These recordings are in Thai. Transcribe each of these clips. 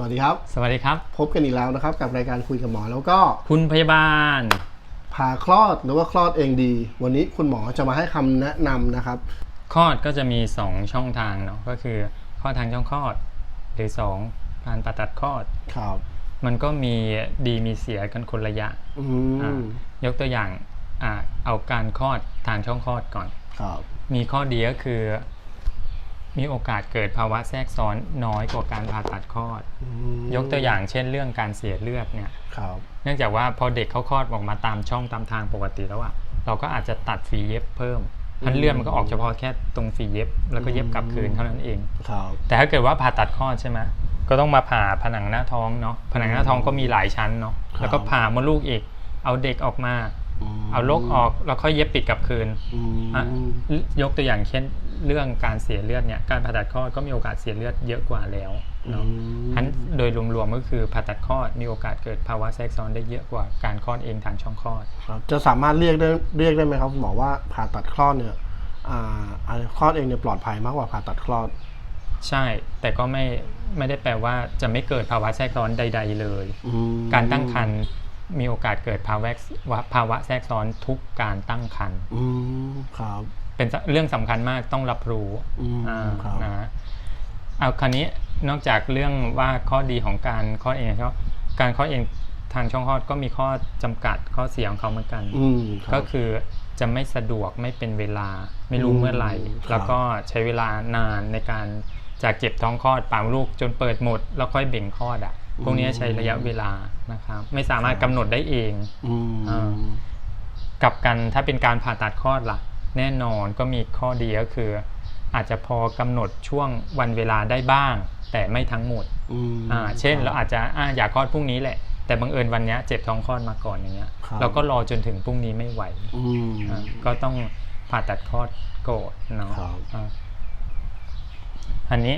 สวัสดีครับ สวัสดีครับ พบกันอีกแล้วนะครับ กับรายการคุยกับหมอแล้วก็คุณพยาบาลผ่าคลอดหรือว่าคลอดเองดี วันนี้คุณหมอจะมาให้คำแนะนำนะครับ คลอดก็จะมี 2 ช่องทางเนาะก็คือคลอดทางช่องคลอด หรือ 2 การผ่าตัดคลอด ครับ มันก็มีดีมีเสียกันคนละอย่างอือ่ามยกตัวอย่างอ่าเอาการคลอดทางช่องคลอดก่อน ครับ มีข้อดีก็คือ มีโอกาสเกิดภาวะแทรกซ้อนน้อยกว่าการผ่าตัดคลอดอืมยกตัวอย่างเช่นเรื่องการเสียเลือดเนี่ยครับเนื่องจากว่าพอเด็กเขาคลอดออกมาตามช่องตามทางปกติแล้วอะเราก็อาจจะตัดฝีเย็บเพิ่มพันเลือดมันก็ออกเฉพาะแค่ตรงฝีเย็บ แล้วก็เย็บกลับคืนเท่านั้นเองครับแต่ถ้าเกิดว่าผ่าตัดคลอดใช่ไหมก็ต้องมาผ่าผนังหน้าท้องเนาะผนังหน้าท้องก็มีหลายชั้นเนาะแล้วก็ผ่ามดลูกอีกเอาเด็กออกมาม เอาโรคออกแล้วค่อยเย็บปิดกลับคืนอืมอะยกตัวอย่างเช่นเรื่องการเสียเลือดเนี่ยการผ่าตัดคลอดก็มีโอกาสเสียเลือดเยอะกว่าแล้วเนาะอืมฉะนั้นโดยรวมๆก็คือผ่าตัดคลอดมีโอกาสเกิดภาวะแทรกซ้อนได้เยอะกว่าการคลอดเองทางช่องคลอดครับจะสามารถเรียกได้เรียกได้ไหมครับคุณหมอว่าผ่าตัดคลอดเนี่ยอ่าอ่าคลอดเองเนี่ยปลอดภัยมากกว่าผ่าตัดคลอด ใช่ แต่ก็ไม่ไม่ได้แปลว่าจะไม่เกิดภาวะแทรกซ้อนใด ๆ เลยอืมการตั้งครรภ์ มีโอกาสเกิดภาวะภาวะแทรกซ้อนทุกการตั้งครรภ์อืมครับ เป็นเรื่องสำคัญมากต้องรับรู้อืมอ่าครับนะเอาคราวนี้นอกจากเรื่องว่าข้อดีของการคลอดเองก็การคลอดเองทางช่องคลอดก็มีข้อจำกัดข้อเสียของเขาเหมือนกันอืมรับก็คือจะไม่สะดวกไม่เป็นเวลาไม่รู้อืมเมื่อไหร่ครับแล้วก็ใช้เวลานานในการจากเก็บท้องคลอดปามลูกจนเปิดหมด แล้วค่อยเบ่งคลอดอะ พวกนี้ใช้ระยะเวลานะครับไม่สามารถกำหนดได้เองอืมอ่ากลับกันถ้าเป็นการผ่าตัดคลอดล่ะ แน่นอนก็มีข้อดีก็คือ อาจจะพอกำหนดช่วงวันเวลาได้บ้าง แต่ไม่ทั้งหมดอืมอ่าเช่นคบเราอาจจะอ่าอยากคลอดพรุ่งนี้แหละแต่บังเอิญวันเนี้ยเจ็บท้องคลอดมาก่อนอย่างเงี้ยครับเราก็รอจนถึงพรุ่งนี้ไม่ไหวอืมอ่าก็ต้องผ่าตัดคลอดโกรธเนาะครับอ่าอันนี้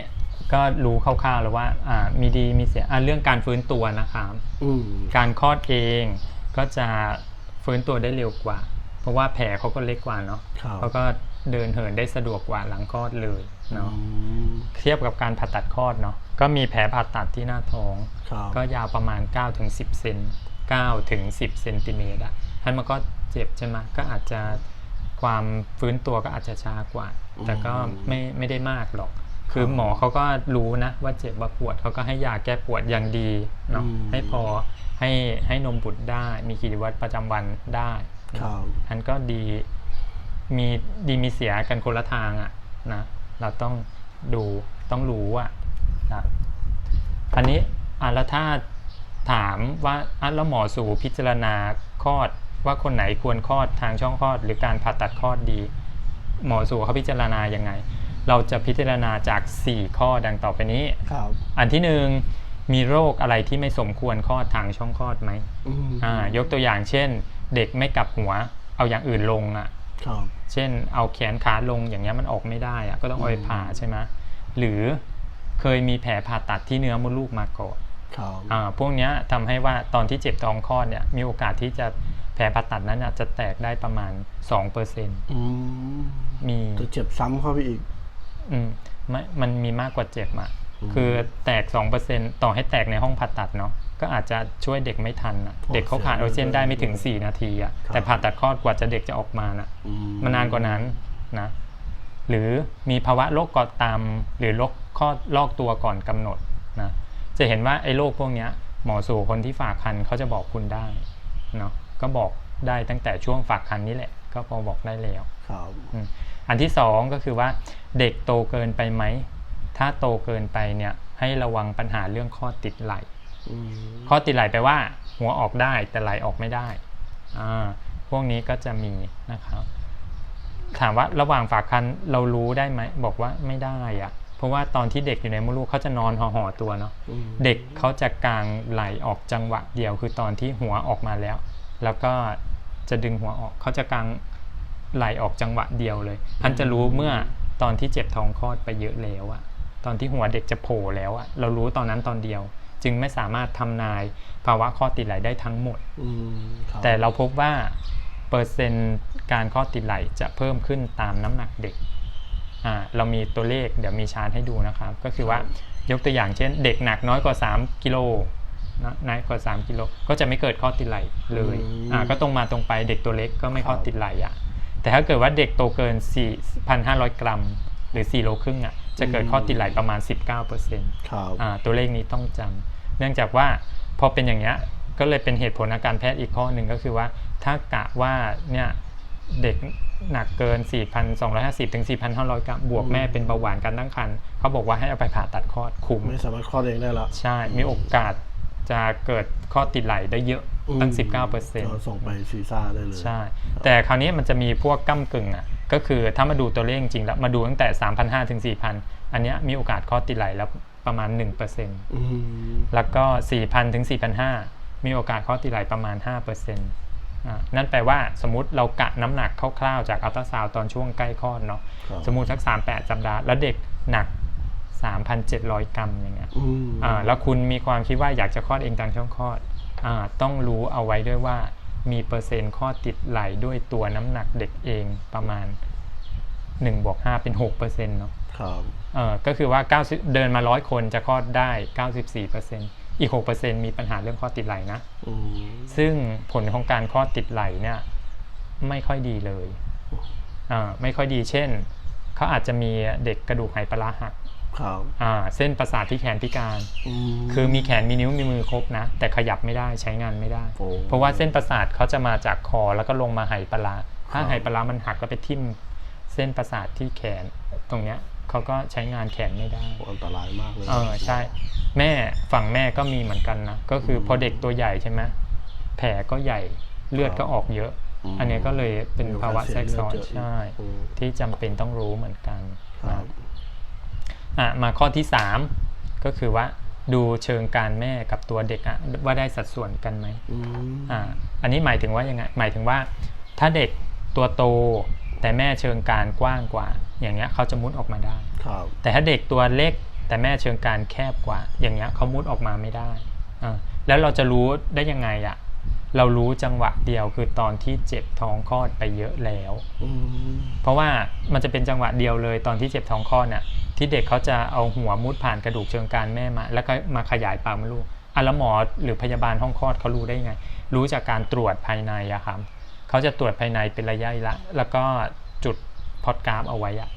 ก็รู้คร่าวๆแล้วว่าอ่ามีดีมีเสียอ่าเรื่องการฟื้นตัวนะครับอืมการคลอดเองก็จะฟื้นตัวได้เร็วกว่า เพราะว่าแผลเขาก็เล็กกว่าเนาะครับเขาก็เดินเหินได้สะดวกกว่าหลังคลอดเลยเนาะอืมเทียบกับการผ่าตัดคลอดเนาะก็มีแผลผ่าตัดที่หน้าท้อง ครับ ก็ยาวประมาณ9ถึง10เซน9ถึง10เซนติเมตรอะท่านมันก็เจ็บใช่ไหมก็อาจจะความฟื้นตัวก็อาจจะช้ากว่า แต่ก็ไม่ไม่ได้มากหรอก คือหมอเขาก็รู้นะว่าเจ็บว่าปวดเขาก็ให้ยาแก้ปวดอย่างดีเนาะให้พอให้ให้นมบุตรได้ มีกิจวัตรประจำวันได้ครับอันก็ดีมีดีมีเสียกันคนละทางอะนะเราต้องดูต้องรู้อะนะอันนี้อะแล้วถ้าถามว่าอะแล้วหมอสูพิจารณาคลอดว่าคนไหนควรคลอดทางช่องคลอด หรือการผ่าตัดคลอดดี หมอสูเขาพิจารณายังไง เราจะพิจารณาจาก 4 ข้อดังต่อไปนี้ ครับ อันที่หนึ่งมีโรคอะไรที่ไม่สมควรคลอดทางช่องคลอดไหมอืมอ่ายกตัวอย่างเช่น เด็กไม่กลับหัว เอาอย่างอื่นลงอะ ครับ เช่นเอาแขนขาลงอย่างเงี้ยมันออกไม่ได้อะก็ต้องเอาไปผ่าใช่ไหมหรือเคยมีแผลผ่าตัดที่เนื้อมดลูกมาก่อนครับ อ่าพวกเนี้ยทำให้ว่าตอนที่เจ็บท้องคลอดเนี่ยมีโอกาสที่จะแผลผ่าตัดนั้นน่ะจะแตกได้ประมาณ2%อืมมี จะเจ็บซ้ำเข้าไปอีก อืมไม่มันมีมากกว่าเจ็บอะอืมคือแตก2%ต่อให้แตกในห้องผ่าตัดเนาะก็อาจจะช่วยเด็กไม่ทันอะโอ้เด็กเขาขาดออกซิเจนได้ไม่ถึง 4 นาทีอะครับแต่ผ่าตัดคลอดกว่าจะเด็กจะออกมาน่ะอืมันนานกว่านั้นนะหรือมีภาวะโรคกอดตามหรือโรคข้อลอกตัวก่อนกำหนดนะจะเห็นว่าไอ้โรคพวกเนี้ยหมอสู่คนที่ฝากคันเขาจะบอกคุณได้เนาะก็บอกได้ตั้งแต่ช่วงฝากคันนี่แหละ ก็พอบอกได้แล้วครับ อืมอันที่สองก็คือว่าเด็กโตเกินไปไหม ถ้าโตเกินไปเนี่ยให้ระวังปัญหาเรื่องข้อติดไหลอืมข้อติดไหลแปลว่า หัวออกได้แต่ไหลออกไม่ได้อ่าพวกนี้ก็จะมีนะครับถามว่าระหว่างฝากคันเรารู้ได้ไหมบอกว่าไม่ได้อะเพราะว่าตอนที่เด็กอยู่ในมดลูกเขาจะนอนห่อๆตัวเนาะอืมเด็กเขาจะกางไหลออกจังหวะเดียว คือตอนที่หัวออกมาแล้ว แล้วก็จะดึงหัวออกเขาจะกาง ไหลออกจังหวะเดียวเลยท่านจะรู้เมื่อตอนที่เจ็บท้องคลอดไปเยอะแล้วอะตอนที่หัวเด็กจะโผล่แล้วอะเรารู้ตอนนั้นตอนเดียว จึงไม่สามารถทำนายภาวะข้อติดไหลได้ทั้งหมดอืมครับแต่เราพบว่าเปอร์เซ็นต์การข้อติดไหลจะเพิ่มขึ้นตามน้ำหนักเด็กอ่าเรามีตัวเลขเดี๋ยวมีชาร์ตให้ดูนะครับ ก็คือว่ายกตัวอย่างเช่น เด็กหนักน้อยกว่า 3กิโลนะน้อยกว่า 3กิโลก็จะไม่เกิดข้อติดไหลเลยอืมอ่าก็ตรงมาตรงไปเด็กตัวเล็กก็ไม่ครับข้อติดไหลอะ แต่ถ้าเกิดว่าเด็กโตเกิน 4,500 กรัม หรือ 4 โลครึ่งอะจะเกิดข้อติดไหลประมาณ 19%ครับอ่าตัวเลขนี้ต้องจำเนื่องจากว่าพอเป็นอย่างเงี้ยก็เลยเป็นเหตุผลทางการแพทย์อีกข้อหนึ่งก็คือว่า ถ้ากะว่าเนี่ยเด็กหนักเกิน 4,250 ถึง 4,500 กรัม บวกแม่เป็นเบาหวานการตั้งครรภ์เขาบอกว่าให้เอาไปผ่าตัดคลอดคุม ไม่สามารถคลอดเองได้ละใช่ มีโอกาส จะเกิดข้อติดไหลได้เยอะตั้ง 19%ก็ส่งไปซีซ่าได้เลย ใช่ แต่คราวนี้มันจะมีพวกก้ากึ่งอะ ก็คือถ้ามาดูตัวเลขจริงๆแล้ว มาดูตั้งแต่ 3,500 ถึง 4,000 อันเนี้ยมีโอกาสข้อติดไหลแล้วประมาณ1%อืมแล้วก็ 4,000 ถึง 4,500 มีโอกาสข้อติดไหลประมาณ5%อ่านั่นแปลว่าสมมติเรากะน้ำหนักคร่าวๆจากอัลตราซาวด์ตอนช่วงใกล้คลอดเนาะครับสมมุติสัก 38 สัปดาห์ แล้วเด็กหนัก 3,700 กรัมอย่างเงี้ยอืมอ่าแล้วคุณมีความคิดว่าอยากจะคลอดเองทางช่องคลอดอาต้องรู้เอาไว้ด้วยว่ามีเปอร์เซ็นต์ข้อติดไหลด้วยตัวน้ำหนักเด็กเองประมาณ1บวก5เป็น6%เนาะครับเออก็คือว่า90เดินมาร้อยคนจะคลอดได้ 94%อีก6%มีปัญหาเรื่องข้อติดไหลนะอืมซึ่งผลของการคลอดติดไหลเนี่ยไม่ค่อยดีเลยอ่าไม่ค่อยดีเช่นเขาอาจจะมีเด็กกระดูกไหปลาร้าหัก ครับอ่าเส้นประสาทที่แขนพิการอืมคือมีแขนมีนิ้วมีมือครบนะ แต่ขยับไม่ได้ใช้งานไม่ได้โอ้เพราะว่าเส้นประสาทเขาจะมาจากคอแล้วก็ลงมาไหปลาร้าถ้าครับไหปลาร้ามันหักแล้วไปทิ่มเส้นประสาทที่แขนตรงเนี้ยเขาก็ใช้งานแขนไม่ได้โอ้อันตรายมากเลยเออใช่ แม่ฝั่งแม่ก็มีเหมือนกันนะก็คือพอเด็กตัวใหญ่ใช่ไหมแผลก็ใหญ่เลือดก็ออกเยอะมอันเนี้ยก็เลยเป็นมีโอกาสภาวะแทรกซ้อนเสียเลือดเยอะอีกใช่อืมที่จำเป็นต้องรู้เหมือนกันครันะบ อะมาข้อที่ 3 ก็คือว่าดูเชิงการแม่กับตัวเด็กอะว่าได้สัดส่วนกันไหมอืมอ่าอันนี้หมายถึงว่ายังไงหมายถึงว่า ถ้าเด็กตัวโตแต่แม่เชิงการกว้างกว่า อย่างเงี้ยเขาจะมุดออกมาได้ครับแต่ถ้าเด็กตัวเล็กแต่แม่เชิงการแคบกว่า อย่างเงี้ยเขามุดออกมาไม่ได้อ่าแล้วเราจะรู้ได้ยังไงอะ เรารู้จังหวะเดียวคือตอนที่เจ็บท้องคลอดไปเยอะแล้วอืมเพราะว่ามันจะเป็นจังหวะเดียวเลยตอนที่เจ็บท้องคลอดน่ะ ที่เด็กเขาจะเอาหัวมุดผ่านกระดูกเชิงกรานแม่มา แล้วก็มาขยายปากมดลูกอะแล้วหมอหรือพยาบาลห้องคลอดเขารู้ได้ยังไง รู้จากการตรวจภายในอะครับเขาจะตรวจภายในเป็นระยะละ แล้วก็จุดพอดกราฟเอาไว้อะ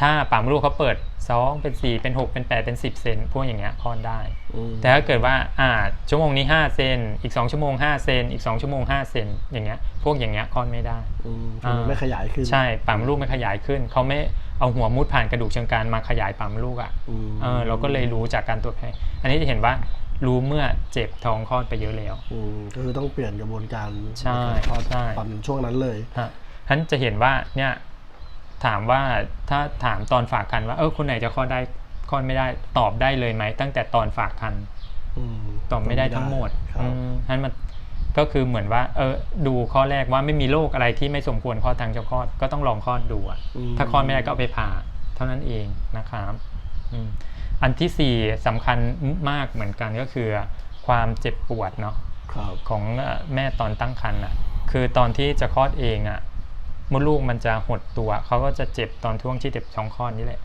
ถ้าปากมดลูกเขาเปิด 2 เป็น 4 เป็น 6 เป็น 8 เป็น 10 เซนพวกอย่างเงี้ยคลอดได้อืมแต่ถ้าเกิดว่าอ่าชั่วโมงนี้ 5 เซนอีก 2 ชั่วโมง 5 เซนอีก 2 ชั่วโมง 5 เซนอย่างเงี้ยพวกอย่างเงี้ยคลอดไม่ได้อืมคือมันไม่ขยายขึ้น ใช่ปากมดลูกไม่ขยายขึ้น เขาไม่เอาหัวมุดผ่านกระดูกเชิงกรานมาขยายปากมดลูกอะ่ะอืมเออเราก็เลยรู้จากการตรวจแพทย์อันนี้จะเห็นว่ารู้เมื่อเจ็บท้องคลอดไปเยอะแล้วอืมก็คือต้องเปลี่ยนกระบวนการใช่นการคลอดใช่ตอนช่วงนั้นเลยฮะท่านจะเห็นว่าเนี่ย ถามว่าถ้าถามตอนฝากคันว่าเออคนไหนจะคลอดได้คลอดไม่ได้ตอบได้เลยไหมตั้งแต่ตอนฝากคันอืมตอบไม่ได้ทั้งหมดครับอืมท่านมันก็คือเหมือนว่า เออดูข้อแรกว่าไม่มีโรคอะไรที่ไม่สมควรคลอดทางช่องคลอดก็ต้องลองคลอดดูอะมถ้าคลอดไม่ได้ก็เอาไปผ่าเท่านั้นเองนะครับอืมอันที่สี่สำคัญมากเหมือนกันก็คือ ความเจ็บปวดเนาะครับของเอ่อแม่ตอนตั้งครรภ์อะคือตอนที่จะคลอดเองอะ มดลูกมันจะหดตัว เขาก็จะเจ็บตอนช่วงที่เจ็บช่องคลอดนี่แหละ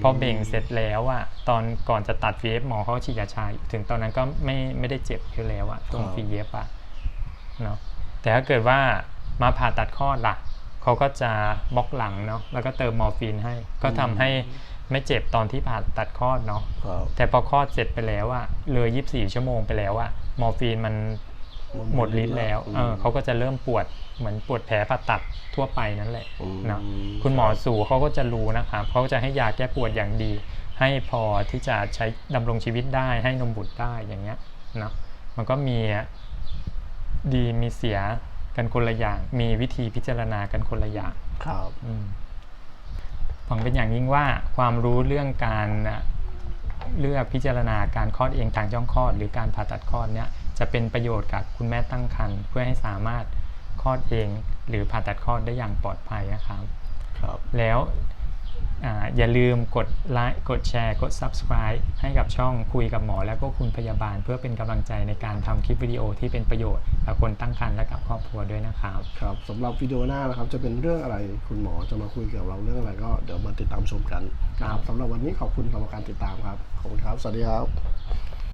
มพอเบ่งเสร็จแล้วอะตอนก่อนจะตัดฟีเอฟหมอเขาก็ฉีดยาชาถึงตอนนั้นก็ไม่ไม่ได้เจ็บอยู่แล้วอะตรงฟีเอฟอะเนาะแต่ถ้าเกิดว่ามาผ่าตัดคลอดล่ะเขาก็จะบล็อกหลังเนาะแล้วก็เติมมอร์ฟีนให้ ก็ทำให้ไม่เจ็บตอนที่ผ่าตัดคลอดเนาะครับแต่พอคลอดเสร็จไปแล้วอะเลย 24 ชั่วโมงไปแล้วอะมอร์ฟีนมัน หมดฤทธิ์แล้วเออเขาก็จะเริ่มปวดเหมือนปวดแผลผ่าตัดทั่วไปนั่นแหละอืมเนาะคุณหมอสูเขาก็จะรู้นะครับเขาจะให้ยาแก้ปวดอย่างดี ให้พอที่จะใช้ดำรงชีวิตได้ให้นมบุตรได้อย่างเงี้ยเนาะมันก็มีดีมีเสียกันคนละอย่าง มีวิธีพิจารณากันคนละอย่างครับอืมหวังเป็นอย่างยิ่งว่าความรู้เรื่องการอะเลือกพิจารณาการคลอดเองทางช่องคลอด หรือการผ่าตัดคลอดเนี่ย จะเป็นประโยชน์กับคุณแม่ตั้งครรภ์เพื่อให้สามารถคลอดเองหรือผ่าตัดคลอดได้อย่างปลอดภัยนะครับครับแล้วอ่าอย่าลืมกดไลค์กดแชร์ กด subscribe ให้กับช่องคุยกับหมอ แล้วก็คุณพยาบาล เพื่อเป็นกำลังใจในการทำคลิปวิดีโอที่เป็นประโยชน์กับคนตั้งครรภ์และกับครอบครัวด้วยนะครับครับสำหรับวิดีโอหน้านะครับจะเป็นเรื่องอะไรคุณหมอจะมาคุยกับเราเรื่องอะไรก็เดี๋ยวมาติดตามชมกันนะครับสำหรับวันนี้ขอบคุณสำหรับการติดตามครับขอบคุณครับ สวัสดีครับ